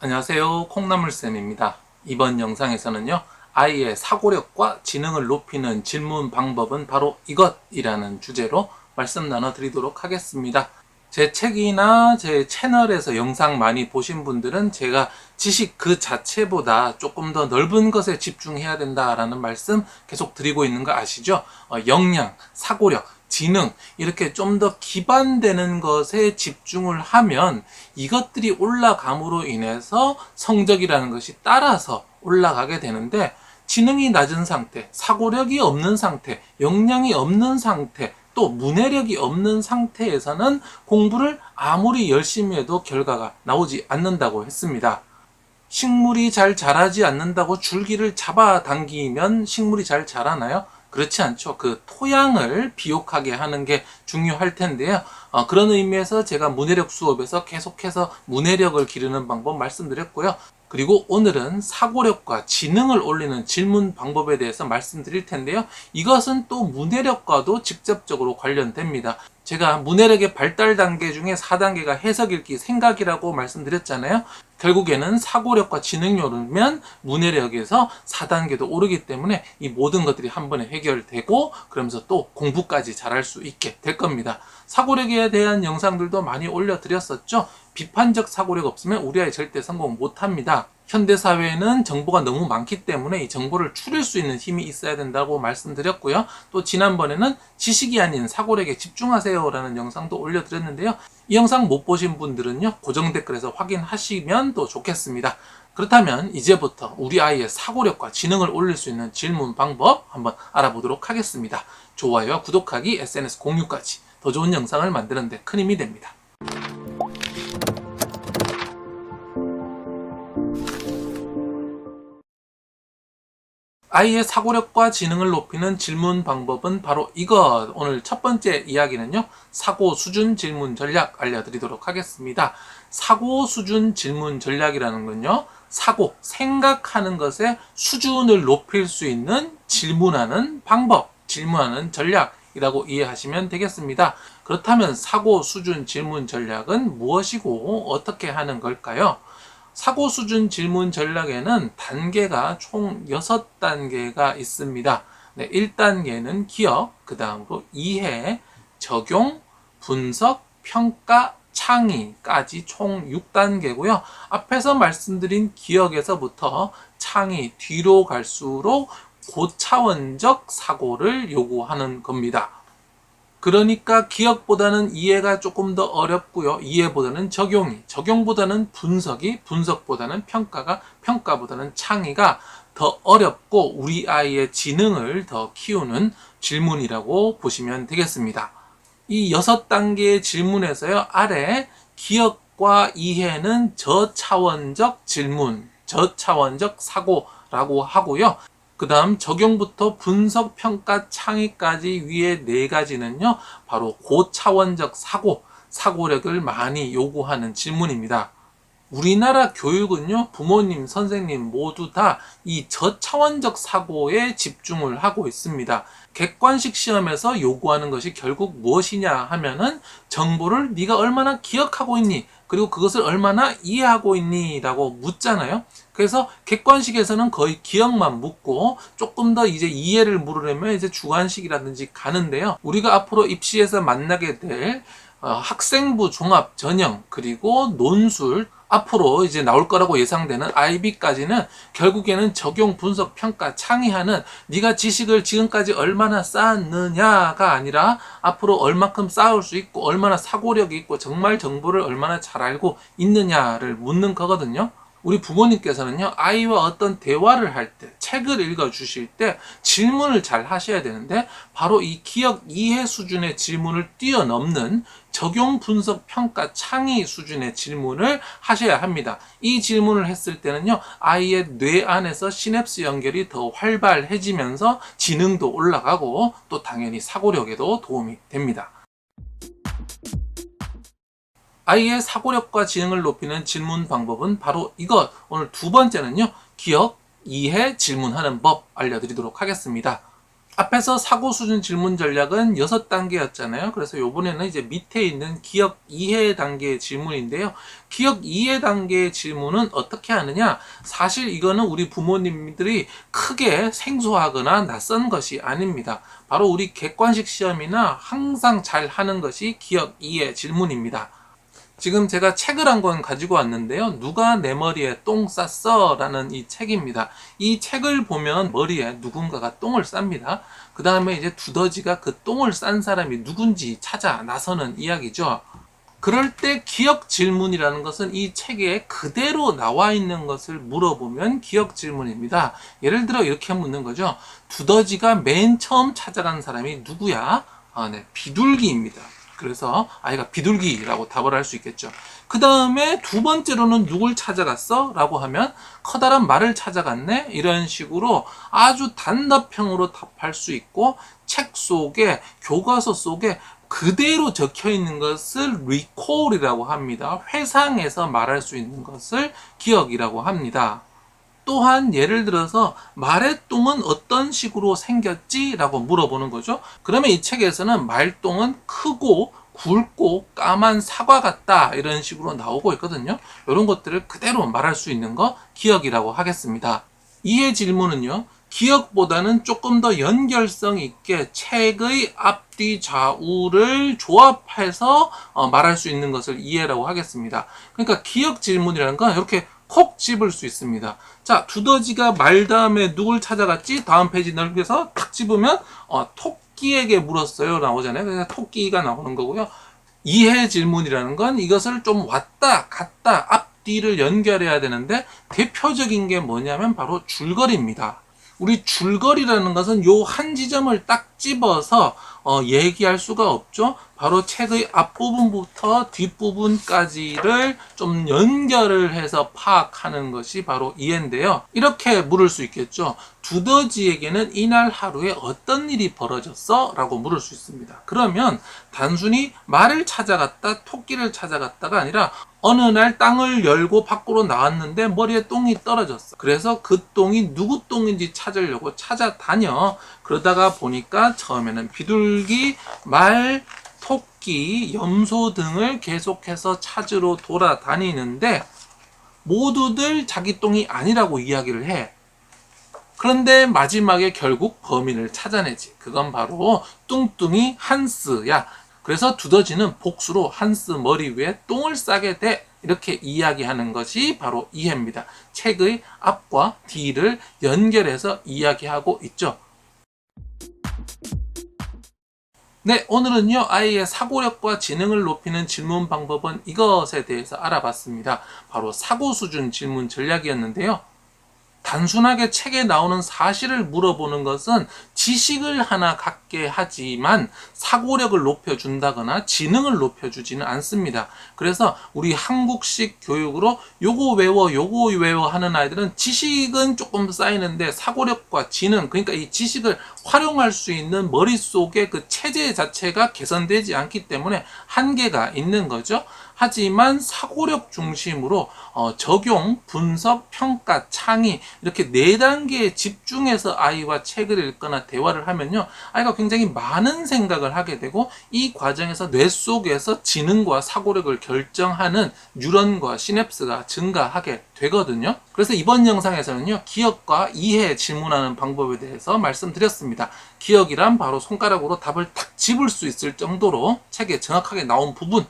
안녕하세요. 콩나물쌤입니다. 이번 영상에서는요, 아이의 사고력과 지능을 높이는 질문 방법은 바로 이것이라는 주제로 말씀 나눠드리도록 하겠습니다. 제 책이나 제 채널에서 영상 많이 보신 분들은 제가 지식 그 자체보다 조금 더 넓은 것에 집중해야 된다라는 말씀 계속 드리고 있는 거 아시죠? 어, 역량, 사고력, 지능 이렇게 좀 더 기반되는 것에 집중을 하면 이것들이 올라감으로 인해서 성적이라는 것이 따라서 올라가게 되는데 지능이 낮은 상태, 사고력이 없는 상태, 역량이 없는 상태, 또 문해력이 없는 상태에서는 공부를 아무리 열심히 해도 결과가 나오지 않는다고 했습니다. 식물이 잘 자라지 않는다고 줄기를 잡아당기면 식물이 잘 자라나요? 그렇지 않죠. 그 토양을 비옥하게 하는 게 중요할 텐데요. 어, 그런 의미에서 제가 문해력 수업에서 계속해서 문해력을 기르는 방법 말씀드렸고요. 그리고 오늘은 사고력과 지능을 올리는 질문 방법에 대해서 말씀드릴 텐데요. 이것은 또 문해력과도 직접적으로 관련됩니다. 제가 문해력의 발달 단계 중에 4단계가 해석 읽기 생각이라고 말씀드렸잖아요. 결국에는 사고력과 지능이 오르면 문해력에서 4단계도 오르기 때문에 이 모든 것들이 한 번에 해결되고 그러면서 또 공부까지 잘할 수 있게 될 겁니다. 사고력에 대한 영상들도 많이 올려드렸었죠. 비판적 사고력 없으면 우리 아이 절대 성공 못합니다. 현대 사회에는 정보가 너무 많기 때문에 이 정보를 추릴 수 있는 힘이 있어야 된다고 말씀드렸고요. 또 지난번에는 지식이 아닌 사고력에 집중하세요라는 영상도 올려드렸는데요. 이 영상 못 보신 분들은요, 고정 댓글에서 확인하시면 또 좋겠습니다. 그렇다면 이제부터 우리 아이의 사고력과 지능을 올릴 수 있는 질문 방법 한번 알아보도록 하겠습니다. 좋아요와 구독하기, SNS 공유까지 더 좋은 영상을 만드는 데 큰 힘이 됩니다. 아이의 사고력과 지능을 높이는 질문 방법은 바로 이것. 오늘 첫 번째 이야기는요. 사고 수준 질문 전략 알려드리도록 하겠습니다. 사고 수준 질문 전략이라는 건요. 사고, 생각하는 것의 수준을 높일 수 있는 질문하는 방법, 질문하는 전략이라고 이해하시면 되겠습니다. 그렇다면 사고 수준 질문 전략은 무엇이고 어떻게 하는 걸까요? 사고 수준 질문 전략에는 단계가 총 6단계가 있습니다. 네, 1단계는 기억, 그 다음으로 이해, 적용, 분석, 평가, 창의까지 총 6단계고요. 앞에서 말씀드린 기억에서부터 창의 뒤로 갈수록 고차원적 사고를 요구하는 겁니다. 그러니까 기억보다는 이해가 조금 더 어렵고요. 이해보다는 적용이, 적용보다는 분석이, 분석보다는 평가가, 평가보다는 창의가 더 어렵고 우리 아이의 지능을 더 키우는 질문이라고 보시면 되겠습니다. 이 여섯 단계의 질문에서요, 아래 기억과 이해는 저차원적 질문, 저차원적 사고라고 하고요. 그 다음 적용부터 분석, 평가, 창의까지 위에 네 가지는요, 바로 고차원적 사고, 사고력을 많이 요구하는 질문입니다. 우리나라 교육은요, 부모님, 선생님 모두 다 이 저차원적 사고에 집중을 하고 있습니다. 객관식 시험에서 요구하는 것이 결국 무엇이냐 하면은 정보를 네가 얼마나 기억하고 있니? 그리고 그것을 얼마나 이해하고 있니? 라고 묻잖아요. 그래서 객관식에서는 거의 기억만 묻고 조금 더 이제 이해를 물으려면 이제 주관식이라든지 가는데요. 우리가 앞으로 입시에서 만나게 될 어, 학생부 종합 전형 그리고 논술 앞으로 이제 나올 거라고 예상되는 IB까지는 결국에는 적용, 분석, 평가, 창의하는 네가 지식을 지금까지 얼마나 쌓았느냐가 아니라 앞으로 얼마큼 쌓을 수 있고 얼마나 사고력이 있고 정말 정보를 얼마나 잘 알고 있느냐를 묻는 거거든요. 우리 부모님께서는요, 아이와 어떤 대화를 할 때, 책을 읽어 주실 때 질문을 잘 하셔야 되는데, 바로 이 기억 이해 수준의 질문을 뛰어넘는 적용 분석 평가 창의 수준의 질문을 하셔야 합니다. 이 질문을 했을 때는요, 아이의 뇌 안에서 시냅스 연결이 더 활발해지면서 지능도 올라가고, 또 당연히 사고력에도 도움이 됩니다. 아이의 사고력과 지능을 높이는 질문 방법은 바로 이것. 오늘 두 번째는요, 기억, 이해, 질문하는 법 알려드리도록 하겠습니다. 앞에서 사고 수준 질문 전략은 6단계였잖아요. 그래서 요번에는 이제 밑에 있는 기억 이해 단계의 질문인데요. 기억 이해 단계의 질문은 어떻게 하느냐? 사실 이거는 우리 부모님들이 크게 생소하거나 낯선 것이 아닙니다. 바로 우리 객관식 시험이나 항상 잘 하는 것이 기억 이해 질문입니다. 지금 제가 책을 한 권 가지고 왔는데요. 누가 내 머리에 똥 쌌어? 라는 이 책입니다. 이 책을 보면 머리에 누군가가 똥을 쌉니다. 그 다음에 이제 두더지가 그 똥을 싼 사람이 누군지 찾아 나서는 이야기죠. 그럴 때 기억 질문이라는 것은 이 책에 그대로 나와 있는 것을 물어보면 기억 질문입니다. 예를 들어 이렇게 묻는 거죠. 두더지가 맨 처음 찾아간 사람이 누구야? 아, 네. 비둘기입니다. 그래서 아이가 비둘기라고 답을 할 수 있겠죠. 그 다음에 두 번째로는 누굴 찾아갔어? 라고 하면 커다란 말을 찾아갔네? 이런 식으로 아주 단답형으로 답할 수 있고 책 속에 교과서 속에 그대로 적혀 있는 것을 recall이라고 합니다. 회상해서 말할 수 있는 것을 기억이라고 합니다. 또한 예를 들어서 말의 똥은 어떤 식으로 생겼지? 라고 물어보는 거죠. 그러면 이 책에서는 말똥은 크고 굵고 까만 사과 같다 이런 식으로 나오고 있거든요. 이런 것들을 그대로 말할 수 있는 거 기억이라고 하겠습니다. 이해 질문은요. 기억보다는 조금 더 연결성 있게 책의 앞뒤 좌우를 조합해서 어, 말할 수 있는 것을 이해라고 하겠습니다. 그러니까 기억 질문이라는 건 이렇게 콕 집을 수 있습니다. 자, 두더지가 말 다음에 누굴 찾아갔지? 다음 페이지 넓혀서 탁 집으면 어, 토끼에게 물었어요 나오잖아요. 그래서 토끼가 나오는 거고요. 이해 질문이라는 건 이것을 좀 왔다 갔다 앞뒤를 연결해야 되는데 대표적인 게 뭐냐면 바로 줄거리입니다. 우리 줄거리라는 것은 요 한 지점을 딱 집어서 어, 얘기할 수가 없죠. 바로 책의 앞부분부터 뒷부분까지를 좀 연결을 해서 파악하는 것이 바로 이해인데요. 이렇게 물을 수 있겠죠. 두더지에게는 이날 하루에 어떤 일이 벌어졌어? 라고 물을 수 있습니다. 그러면 단순히 말을 찾아갔다, 토끼를 찾아갔다가 아니라 어느 날 땅을 열고 밖으로 나왔는데 머리에 똥이 떨어졌어. 그래서 그 똥이 누구 똥인지 찾으려고 찾아다녀. 그러다가 보니까 처음에는 비둘기, 말, 토끼, 염소 등을 계속해서 찾으러 돌아다니는데 모두들 자기 똥이 아니라고 이야기를 해. 그런데 마지막에 결국 범인을 찾아내지. 그건 바로 뚱뚱이 한스야. 그래서 두더지는 복수로 한스 머리 위에 똥을 싸게 돼. 이렇게 이야기하는 것이 바로 이해입니다. 책의 앞과 뒤를 연결해서 이야기하고 있죠. 네, 오늘은요, 아이의 사고력과 지능을 높이는 질문 방법은 이것에 대해서 알아봤습니다. 바로 사고 수준 질문 전략이었는데요. 단순하게 책에 나오는 사실을 물어보는 것은 지식을 하나 갖게 하지만 사고력을 높여준다거나 지능을 높여주지는 않습니다. 그래서 우리 한국식 교육으로 요거 외워, 요거 외워 하는 아이들은 지식은 조금 쌓이는데 사고력과 지능, 그러니까 이 지식을 활용할 수 있는 머릿속의 그 체제 자체가 개선되지 않기 때문에 한계가 있는 거죠. 하지만 사고력 중심으로 어, 적용, 분석, 평가, 창의 이렇게 네 단계에 집중해서 아이와 책을 읽거나 대화를 하면요 아이가 굉장히 많은 생각을 하게 되고 이 과정에서 뇌 속에서 지능과 사고력을 결정하는 뉴런과 시냅스가 증가하게 되거든요. 그래서 이번 영상에서는요 기억과 이해 질문하는 방법에 대해서 말씀드렸습니다. 기억이란 바로 손가락으로 답을 탁 집을 수 있을 정도로 책에 정확하게 나온 부분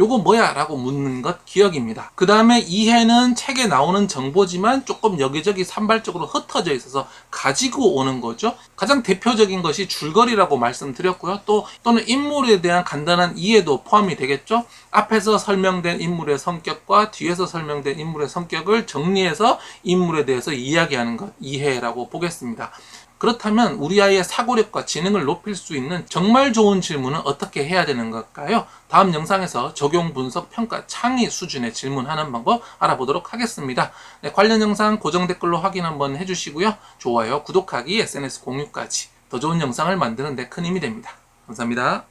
요거 뭐야? 라고 묻는 것 기억입니다. 그 다음에 이해는 책에 나오는 정보지만 조금 여기저기 산발적으로 흩어져 있어서 가지고 오는 거죠. 가장 대표적인 것이 줄거리라고 말씀드렸고요. 또, 또는 인물에 대한 간단한 이해도 포함이 되겠죠. 앞에서 설명된 인물의 성격과 뒤에서 설명된 인물의 성격을 정리해서 인물에 대해서 이야기하는 것, 이해라고 보겠습니다. 그렇다면 우리 아이의 사고력과 지능을 높일 수 있는 정말 좋은 질문은 어떻게 해야 되는 걸까요? 다음 영상에서 적용 분석 평가 창의 수준의 질문하는 방법 알아보도록 하겠습니다. 네, 관련 영상 고정 댓글로 확인 한번 해주시고요. 좋아요, 구독하기, SNS 공유까지 더 좋은 영상을 만드는 데 큰 힘이 됩니다. 감사합니다.